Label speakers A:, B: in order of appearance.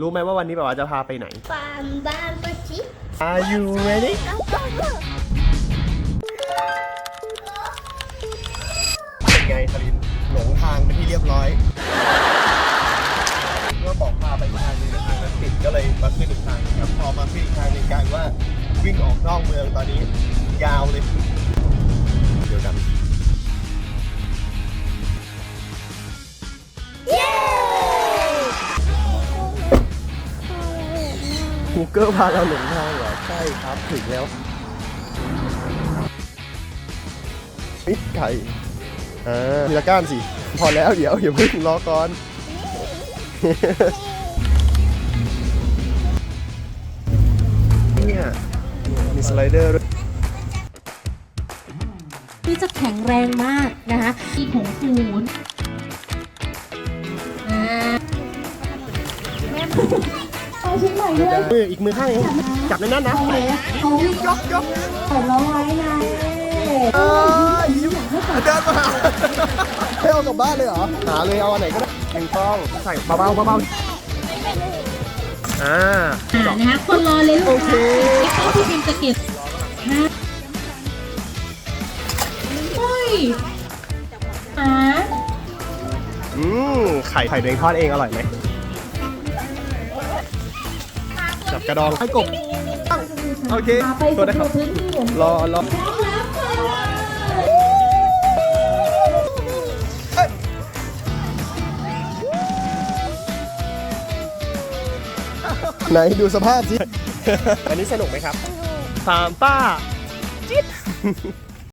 A: รู้ไหมว่าวันนี้แบบว่าจะพาไปไหน
B: ฟาร์มบ้านปะชิ
A: Are you ready เป็นไงทลินหลงทางเป็นที่เรียบร้อยเมื่อบอกพาไปอีกทางหนึงทางนั้นปิดก็เลยมาขึ้นอีกทางครับพอมาขึ้นอีกทางหนึงกลายเป็นว่าวิ่งออกนอกเมืองตอนนี้ยาวเลย เดี๋ยวกัน Google พาเราหลงทางเหรอ ใช่ครับถึงแล้วปิดไก่อ่าทีละก้านสิ พอแล้วเดี๋ยวอย่าเพิ่งรอก่อน เนี่ยมีสไลเดอร์ด้วย
C: ที่จะแข็งแรงมากนะคะมีผงฟูนแม่ เอาชิ้นใหม่ด้วย
A: มืออีกมือข้างเองจับแน่นๆนะ
C: เอาเลยเอายกยกยกเราไว้นะ
A: เอ้ยยิ้มเดินมาหาให้เอากลับบ้านเลยเหรอ หาเลยเอาอันไหนก็ได้หนึ่งฟองใส่เบาๆเบาๆอ่า
C: อ่านะคะคนรอเลยลู
A: โอกเค
C: ค้าที่พิมจะเก็บนะเฮ้ยอ่า
A: อืมไข่ไข่ตัวเองทอดเองอร่อยไหม จับกระดองให้กบ โอเค
C: พาไป
A: ตัวได้ค
C: สำร
A: รั
C: ว
A: บ
C: จพื้นที่ของ
A: รอรอ
C: พร้อมแล้วค่ะ
A: ไหนดูสภาพสิ อันนี้สนุกไหมครับ ตามป้า จิ๊ด